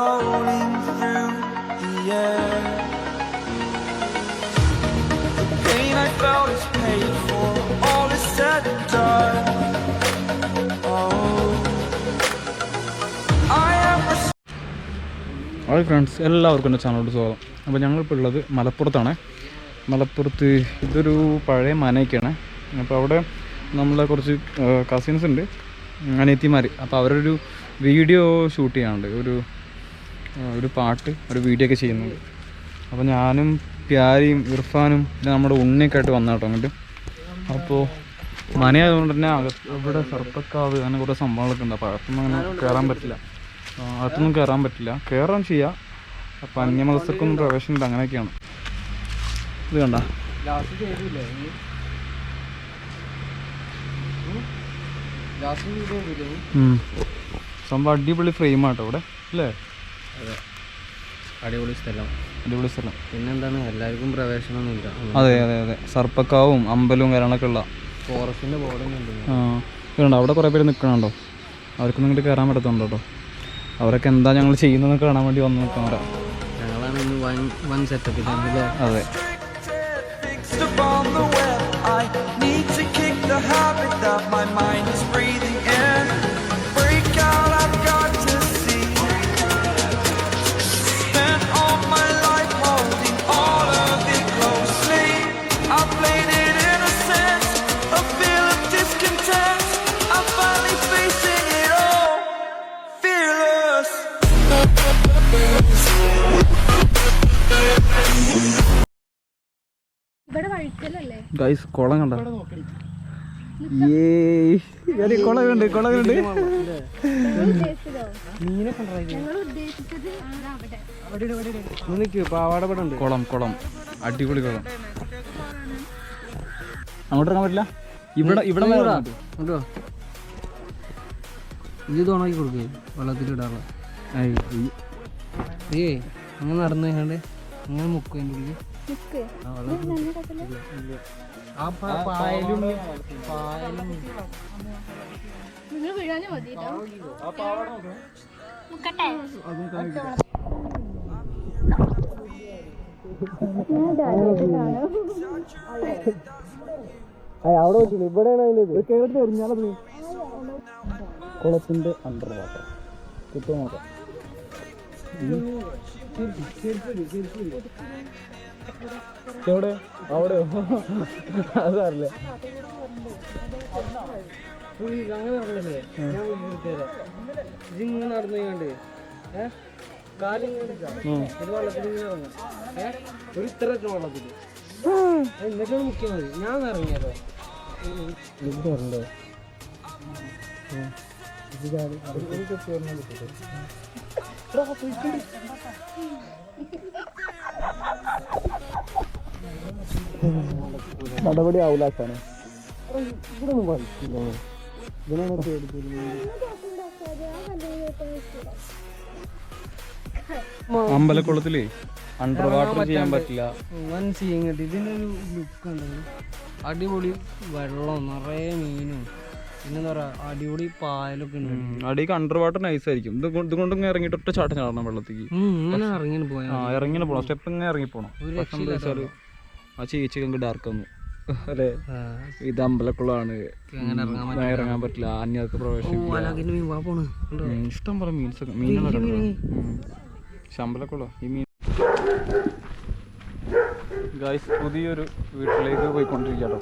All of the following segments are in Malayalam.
rolling through the air. The pain I felt is paid for, all is said and done. Oh, hi friends എല്ലാവർക്കും എന്റെ ചാനലോട് സ്വാഗതം. അപ്പോൾ ഞങ്ങളിപ്പോൾ ഉള്ളത് മലപ്പുറത്താണ്. മലപ്പുറത്ത് ഇതൊരു പഴയ മനയൊക്കെയാണ് അപ്പോൾ അവിടെ നമ്മളെ കുറച്ച് കസിൻസ് ഉണ്ട് അനിയത്തിമാർ അപ്പോൾ അവരൊരു വീഡിയോ ഷൂട്ട് ചെയ്യാനുണ്ട്. ഒരു ഒരു പാട്ട് ഒരു വീഡിയോ ഒക്കെ ചെയ്യുന്നുണ്ട് അപ്പോൾ ഞാനും പ്യാരിയും ഇർഫാനും പിന്നെ നമ്മുടെ ഉണ്ണിയൊക്കെ ആയിട്ട് വന്ന കേട്ടോ അങ്ങോട്ട്. അപ്പോൾ മനയായതുകൊണ്ട് തന്നെ ഇവിടെ സർപ്പക്കാവ് അങ്ങനെ കുറേ സംഭവങ്ങളൊക്കെ ഉണ്ട്. അപ്പോൾ അകത്തൊന്നും അങ്ങനെ കയറാൻ പറ്റില്ല. അകത്തൊന്നും കയറാൻ പറ്റില്ല. കയറാൻ ചെയ്യാം. അപ്പം അന്യമതസ്ഥർക്കൊന്നും പ്രവേശനമില്ല അങ്ങനെയൊക്കെയാണ്. ഇത് കണ്ട. സംഭവം അടിപൊളി ഫ്രെയിം ആട്ടോ ഇവിടെ. അല്ലേ? അടിപൊളി സ്ഥലം. അടിപൊളി സ്ഥലം. പിന്നെന്താണ്? എല്ലാവർക്കും പ്രവേശനമൊന്നുമില്ല. അതെ അതെ അതെ. സർപ്പക്കാവും അമ്പലവും കാര്യങ്ങളൊക്കെ ഉള്ള. ഫോറസ്റ്റിന്റെ ബോർഡ് ഉണ്ട് ആ അവിടെ കുറേ പേര് നിൽക്കണുണ്ടോ അവർക്കൊന്നും ഇങ്ങോട്ട് കയറാൻ പറ്റത്തുണ്ടോ കേട്ടോ അവരൊക്കെ എന്താ ഞങ്ങൾ ചെയ്യുന്നതെന്ന് കാണാൻ വേണ്ടി വന്ന് നിൽക്കുന്നവരാ ഞങ്ങളാണ് ഇന്ന് വൺ വൺ സെറ്റപ്പ് ഇതാണല്ലേ അതെ. ഗൈസ് കുളം കണ്ട? ഏയ് കുളകുണ്ട് കണ്ട് കുളം കുളം കുളം. അടിപൊളി കുളം. അങ്ങോട്ട് ഇറങ്ങാൻ പറ്റില്ല? ഇവിടെ ഇവിടെ? കേട്ടോ ഇത് തോണാക്കി കൊടുക്കേ വെള്ളത്തിൽ ഇടാറുള്ള ഏയ്, അങ്ങനെ നടന്നു കഴിഞ്ഞാണ്ട് അങ്ങനെ മുക്കും എന്റെ ഉള്ളിൽ പായലും പായലും നിങ്ങൾ വീഴാഞ്ഞ മതി അവിടെ വെച്ചില്ല? ഇവിടെയാണ് അതിന്റെ ഇത്. കുളത്തിന്റെ അണ്ടർ വാട്ടർ കിട്ടുമോ? നോക്കാം എവിടെ? അങ്ങനെ നടന്നല്ലേ ഞാൻ ഇതിങ്ങനെ നടന്നു കാലിങ്ങനെ ഇറങ്ങാം ഒരു ഇത്ര വെള്ളത്തിൽ. മതി. ഇതുണ്ടോ നടപടി ഇതിനാണ് പേടിച്ചിരുന്നത് അമ്പലക്കുളത്തിലേ അണ്ടർ വാട്ടർ ചെയ്യാൻ പറ്റില്ല. വൻ സീൻ കിട്ടി ഇതിന്റെ ഒരു ലുക്ക് ഉണ്ടല്ലോ അടിപൊളി വെള്ളം നിറയെ മീനും. പിന്നെന്താ പറയുക അടിപൊളി പായലൊക്കെ ഉണ്ട്. അടിക്ക് അണ്ടർ വാട്ടർ നൈസ് ആയിരിക്കും. ഇത് കൊണ്ട് ഇതുകൊണ്ട് ഇങ്ങനെ ഇറങ്ങിയിട്ട് ഒറ്റ ചാട്ടം ചാടണം വെള്ളത്തേക്ക് ഇങ്ങനെ ഇറങ്ങി പോയാൽ ആ ഇറങ്ങിനെ പോണം. സ്റ്റെപ്പ് ഇങ്ങനെ ഇറങ്ങി പോണം ഒരു ആ ചേച്ചി അങ്ങ് ഡാർക്ക് വന്നു അല്ലേ ഇത് അമ്പലക്കുളമാണ് ഇറങ്ങാൻ പറ്റില്ല. അന്യർക്ക് പ്രവേശിക്കും അലാഖിന്റെ മീൻ വാ പോണ്. കണ്ടോ ഇഷ്ടം പോലെ മീൻസ് മീനുകളൊക്കെ ശമ്പലക്കുളോ ഈ മീൻ. ഗായ്സ് പുതിയൊരു വീട്ടിലേക്ക് പോയിക്കൊണ്ടിരിക്കാട്ടോ.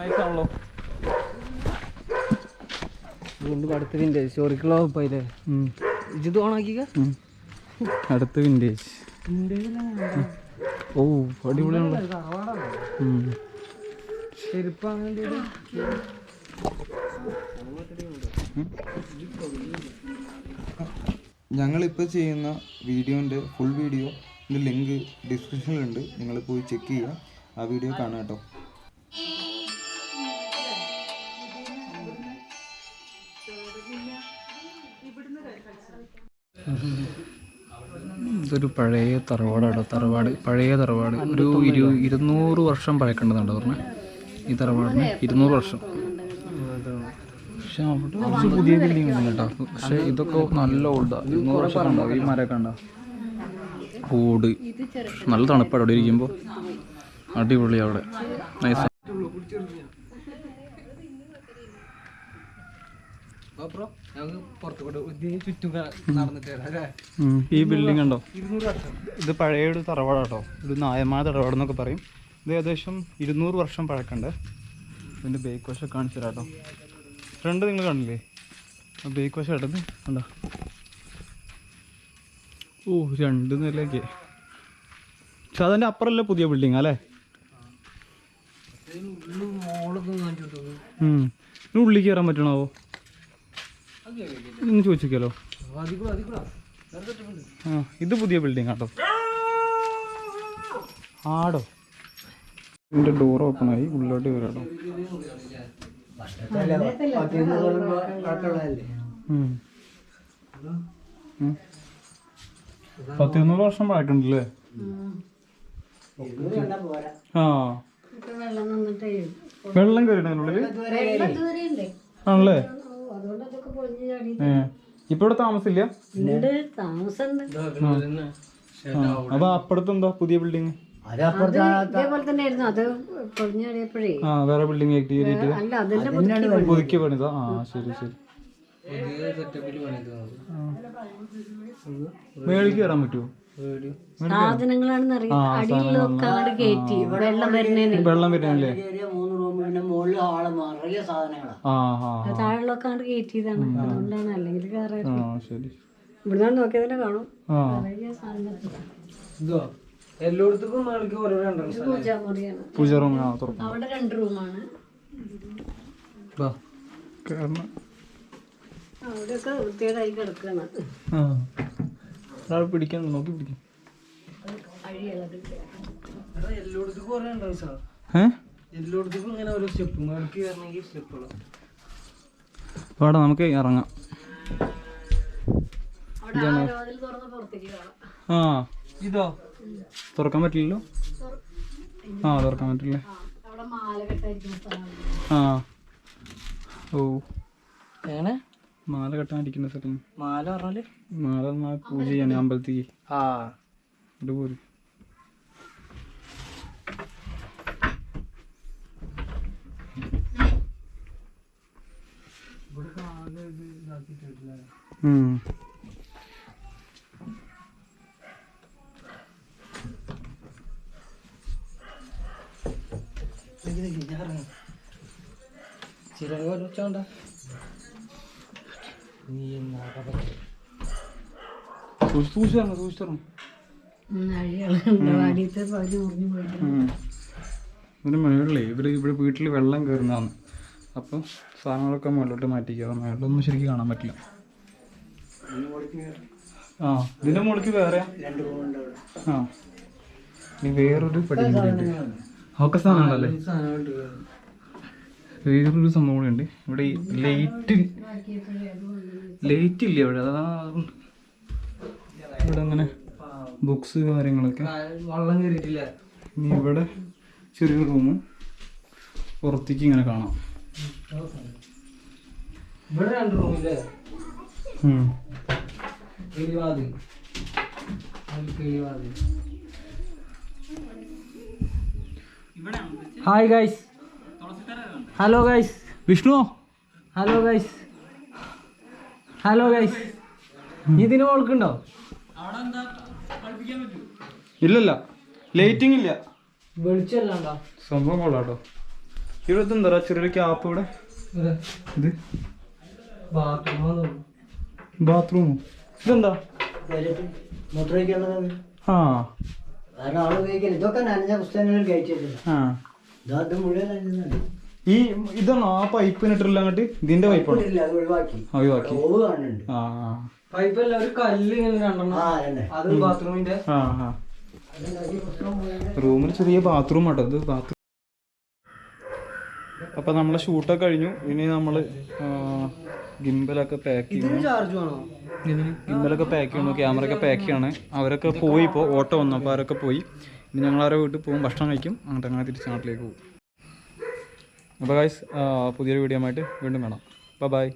നൈസാണല്ലോ അടുത്ത് വിൻഡേജ് അടുത്തതിന്റെ സ്റ്റോറിക്കുള്ള ഇത് ഓണാക്കിക്ക അടുത്ത വിന്റേജ് ഓ അടിപൊളിയാണ്. ഞങ്ങളിപ്പോൾ ചെയ്യുന്ന വീഡിയോന്റെ ഫുൾ വീഡിയോ ലിങ്ക് ഡിസ്ക്രിപ്ഷനിലുണ്ട് നിങ്ങൾ പോയി ചെക്ക് ചെയ്യുക ആ വീഡിയോ കാണാം കേട്ടോ. ഇതൊരു പഴയ തറവാടാണ് തറവാട് പഴയ തറവാട്. ഒരു ഇരു ഇരുന്നൂറ് വർഷം പഴക്കേണ്ടതാണ് പറഞ്ഞ? ഈ തറവാടിന് ഇരുന്നൂറ് വർഷം. പക്ഷെ പുതിയ ബിൽഡിംഗ് ഉണ്ട് കേട്ടോ. പക്ഷെ ഇതൊക്കെ നല്ല ഓൾഡാണ് ഇരുന്നൂറ് വർഷം ഉണ്ടാവും. ഈ മരമൊക്കെ ഉണ്ടാവും ഓട്. നല്ല തണുപ്പാണ് അവിടെ ഇരിക്കുമ്പോൾ അടിപൊളി അവിടെ. നൈസ് ചുറ്റും നടന്നിട്ട് വരാം അല്ലേ? ഈ ബിൽഡിംഗ് ഉണ്ടോ ഇരുന്നൂറ് വർഷം. ഇത് പഴയ ഒരു തറവാടാട്ടോ. ഒരു ഇത് നായമായ തറവാട് എന്നൊക്കെ പറയും. ഇത് ഏകദേശം ഇരുന്നൂറ് വർഷം പഴക്കമുണ്ട്. ഇതിന്റെ ബേക്ക് വശം കാണിച്ചു തരാം കേട്ടോ ഫ്രണ്ട് നിങ്ങൾ കണ്ടില്ലേ? ആ ബേക്ക് വശം ഇടത് കണ്ടോ? ഓ രണ്ട് നിലയ്ക്ക്. പക്ഷെ അതിന്റെ അപ്പുറമല്ലേ പുതിയ ബിൽഡിംഗ് അല്ലേ? ഉള്ളിൽ കയറാൻ പറ്റണാവോ ഇന്ന് ചോദിച്ചോക്കിയാലോ? ആ ഇത് പുതിയ ബിൽഡിംഗ് ആട്ടോ ആടോ. ഇതിന്റെ ഡോർ ഓപ്പൺ ആയി ഉള്ളിലോട്ട് വരാടോ. പത്തിരുന്നൂറ് വർഷം പഴക്കണ്ടല്ലേ ആ. വെള്ളം കയറിയിട്ടുള്ളിൽ ആണല്ലേ? അതുകൊണ്ട് അതൊക്കെ പൊളിഞ്ഞു ചാടി ഏ ഇപ്പൊ ഇവിടെ ആ. അപ്പൊ അപ്പുറത്ത് എന്താ പുതിയ ബിൽഡിങ് ഇതേപോലെ തന്നെ ആയിരുന്നു അത് പൊളിഞ്ഞു ചാടിയപ്പോഴേ. ആ വേറെ ബിൽഡിംഗ് ആയിട്ട് കയറിയിട്ട് അല്ല അതിന്റെ പുതുക്കി പുതുക്കി പണിതാ ആ ശരി ശരി. പുതിയ സെറ്റപ്പിൽ പണിത് മേളിൽ കയറാൻ പറ്റുമോ സാധനങ്ങളാണെന്ന് അറിയാം. അടിയിലൊക്കെ അങ്ങോട്ട് കയറ്റി വെള്ളം വരുന്നതിന് വെള്ളം വരുന്നല്ലേ മൂന്ന് മുകളിൽ ആൾ നിറയെ സാധനങ്ങളാണ് ആ ആ താഴെയുള്ളൊക്കെ അങ്ങോട്ട് കയറ്റിയതാണ് അതുകൊണ്ടാണ് അല്ലെങ്കിൽ കയറാൻ ആ ശരി. ഇവിടുന്ന് നോക്കിയതിനെ കാണും. നിറയെ സാധനങ്ങൾ എല്ലായിടത്തും ഓരോ രണ്ടെണ്ണം പൂജ റൂം തുറക്കും അവിടെ രണ്ട് റൂമാണ് അവിടെയൊക്കെ വൃത്തികേടായി കിടക്കുകയാണ് ആ. ഒരാൾ പിടിക്കാൻ നോക്കി പിടിക്കും. എല്ലായിടത്തും കുറേ ഉണ്ടാവും സാർ. ഏ? എല്ലായിടത്തും ഇങ്ങനെ ഓരോ സ്റ്റെപ്പ് മേൾക്ക് കയറണമെങ്കിൽ സ്റ്റെപ്പുകളോ വേടാ നമുക്ക് ഇറങ്ങാം. അവിടെ ആ ഇതോ? തുറക്കാൻ പറ്റില്ലല്ലോ? ആ തുറക്കാൻ പറ്റില്ലേ? ആ. ഓ. എങ്ങനെ? മാല കെട്ടാനിരിക്കുന്ന സ്ഥലം. മാല പറഞ്ഞാൽ? മാല പറഞ്ഞാൽ പൂജ ചെയ്യാൻ അമ്പലത്തിക്ക്. ആ. ഇത് പോര്. ഉം. എന്നാ സൂക്ഷിച്ച് തരണം സൂക്ഷിച്ച്. ഇതിന് മുകളിലേ ഇവർ ഇവിടെ വീട്ടിൽ വെള്ളം കയറുന്നതാണ് അപ്പം സാധനങ്ങളൊക്കെ മുകളിലോട്ട് മാറ്റിക്കുക മുകളിലൊന്നും ശരിക്കും കാണാൻ പറ്റില്ല. ആ ഇതിന്റെ മുകളിലേക്ക് വേറെ ആ. ഇനി വേറൊരു പടി ഒക്കെ സാധനങ്ങളല്ലേ? വേറൊരു സംഭവം കൂടെ ഉണ്ട്. ഇവിടെ ഈ ലൈറ്റ് ലൈറ്റ് ഇല്ല ഇവിടെ? അതാ ഇവിടെ അങ്ങനെ ബുക്സ് കാര്യങ്ങളൊക്കെ. വള്ളം കയറിയിട്ടില്ല ഇനി ഇവിടെ ചെറിയൊരു റൂമ് പുറത്തേക്ക് ഇങ്ങനെ കാണാം. ഇവിടെ രണ്ട് റൂമില്ലേ hi guys hello guys Vishnu? Hello guys hello guys ഇതിന് ഓൾക്കുണ്ടോ ഇല്ലല്ല. ലൈറ്റിംഗ് ഇല്ല. വെളിച്ചല്ലാണ്ടോ സംഭവം കൊള്ളാട്ടോ. ഇവിടെ എന്താ ചെറിയൊരു ക്യാപ്പ് ഇവിടെ. ഇത്. ബാത്റൂമോ ബാത്റൂമോ ഇതെന്താ? ആ. ഇതൊക്കെ നനഞ്ഞ പുസ്തകങ്ങളിൽ കയറ്റിയിട്ടില്ല. ആ. ഇതാദ്യം മുഴുവൻ ഈ ഇതാണോ ആ പൈപ്പിനിട്ടില്ല അങ്ങോട്ട് ഇതിന്റെ പൈപ്പ് ഇല്ല അത് ഒഴിവാക്കി. ആ പൈപ്പല്ല ഒരു കല്ല് ഇങ്ങനെ അത് ബാത്റൂമിന്റെ. ആ ആ. റൂമിൽ ചെറിയ ബാത്റൂം ആട്ടോ ഇത് ബാത്റൂം അപ്പൊ നമ്മളെ ഷൂട്ടൊക്കെ കഴിഞ്ഞു. ഇനി നമ്മൾ ഗിംബലൊക്കെ പാക്ക് ചെയ്യുന്നു ചാർജ് വേണോ? ഇതിന് ഗിംബലൊക്കെ പാക്ക് ചെയ്യണു. ക്യാമറ ഒക്കെ പാക്ക് ചെയ്യാണ്. അവരൊക്കെ പോയി ഇപ്പോൾ ഓട്ടോ വന്നു. അപ്പോൾ അവരൊക്കെ പോയി. ഇനി ഞങ്ങൾ അവരെ വീട്ടിൽ പോകും. ഭക്ഷണം കഴിക്കും. അങ്ങോട്ട് അങ്ങനെ തിരിച്ച് നാട്ടിലേക്ക് പോകും. അപ്പോൾ ഗൈസ് പുതിയൊരു വീഡിയോ ആയിട്ട് വീണ്ടും കാണാം. ബൈ